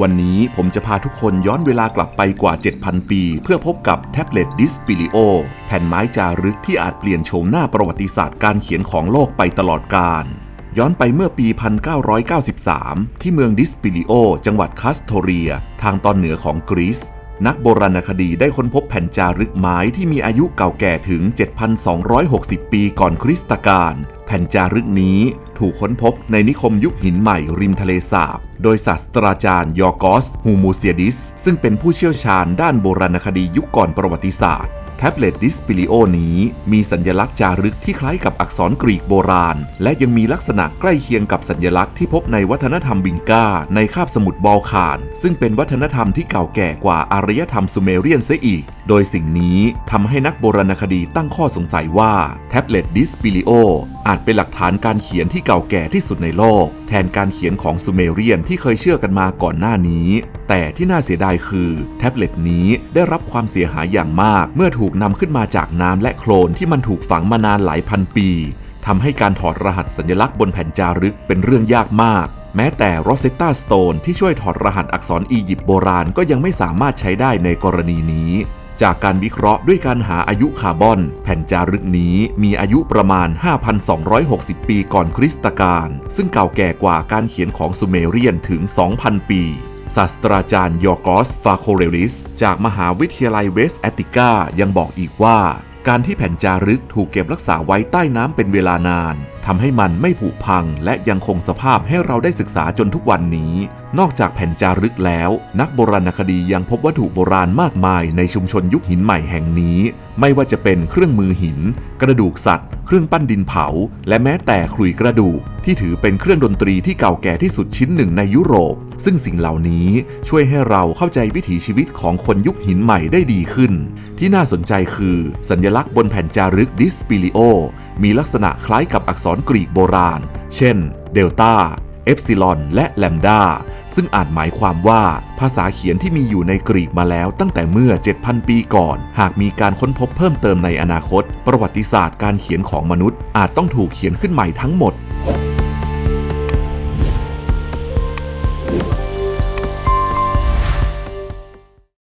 วันนี้ผมจะพาทุกคนย้อนเวลากลับไปกว่า 7,000 ปี เพื่อพบกับแท็บเล็ตดิสปิลิโอแผ่นไม้จารึกที่อาจเปลี่ยนโฉมหน้าประวัติศาสตร์การเขียนของโลกไปตลอดกาลย้อนไปเมื่อปี 1993 ที่เมืองดิสปิลิโอ จังหวัดคัสโทเรีย ทางตอนเหนือของกรีซนักโบราณคดีได้ค้นพบแผ่นจารึกไม้ที่มีอายุเก่าแก่ถึง 7,260 ปีก่อนคริสตกาลแผ่นจารึกนี้ถูกค้นพบในนิคมยุคหินใหม่ริมทะเลสาบ โดยศาสตราจารย์ยอร์กอสฮูมูเซียดิส ซึ่งเป็นผู้เชี่ยวชาญด้านโบราณคดียุคก่อนประวัติศาสตร์แท็บเล็ตดิสปิลิโอนี้มีสัญลักษณ์จารึกที่คล้ายกับอักษรกรีกโบราณ และยังมีลักษณะใกล้เคียงกับสัญลักษณ์ที่พบในวัฒนธรรมบิงกาในคาบสมุทรบอลข่าน ซึ่งเป็นวัฒนธรรมที่เก่าแก่กว่าอารยธรรมซูเมเรียนเสียอีก โดยสิ่งนี้ทำให้นักโบราณคดีตั้งข้อสงสัยว่าแท็บเล็ตดิสปิลิโอ อาจเป็นหลักฐานการเขียนที่เก่าแก่ที่สุดในโลก แทนการเขียนของซูเมเรียนที่เคยเชื่อกันมาก่อนหน้านี้ แต่ที่น่าเสียดายคือ แท็บเล็ตนี้ได้รับความเสียหายอย่างมาก เมื่อถูกนำขึ้นมาจากน้ำและโคลนที่มันถูกฝังมานานหลายพันปีทำให้การถอดรหัสสัญลักษณ์บนแผ่นจารึกเป็นเรื่องยากมากแม้แต่โรเซตตาสโตนที่ช่วยถอดรหัสอักษรอียิปต์โบราณก็ยังไม่สามารถใช้ได้ในกรณีนี้ จากการวิเคราะห์ด้วยการหาอายุคาร์บอน แผ่นจารึกนี้มีอายุประมาณ 5,260 ปีก่อนคริสตกาลซึ่งเก่าแก่กว่าการเขียนของซูเมเรียนถึง 2,000 ปีศาสตราจารย์ยอร์กอสฟาโคเรลิส จากมหาวิทยาลัยเวสต์แอติกายังบอกอีกว่า การที่แผ่นจารึกถูกเก็บรักษาไว้ใต้น้ำเป็นเวลานาน ทำให้มันไม่ผุพังและยังคงสภาพให้เราได้ศึกษาจนทุกวันนี้ นอกจากแผ่นจารึกแล้ว นักโบราณคดียังพบวัตถุโบราณมากมายในชุมชนยุคหินใหม่แห่งนี้ ไม่ว่าจะเป็นเครื่องมือหิน กระดูกสัตว์ เครื่องปั้นดินเผา และแม้แต่ขลุ่ยกระดูก ที่ถือเป็นเครื่องดนตรีที่เก่าแก่ที่สุดชิ้นหนึ่งในยุโรป ซึ่งสิ่งเหล่านี้ช่วยให้เราเข้าใจวิถีชีวิตของคนยุคหินใหม่ได้ดีขึ้น ที่น่าสนใจคือ สัญลักษณ์บนแผ่นจารึกดิสปิลิโอมีลักษณะคล้ายกับอักษรรกรีกโบราณ เช่น เดลต้า เอฟซิลอน และแลมดา ซึ่งอาจหมายความว่าภาษาเขียนที่มีอยู่ในกรีกมาแล้วตั้งแต่เมื่อ 7,000 ปีก่อน หากมีการค้นพบเพิ่มเติมในอนาคต ประวัติศาสตร์การเขียนของมนุษย์ อาจต้องถูกเขียนขึ้นใหม่ทั้งหมด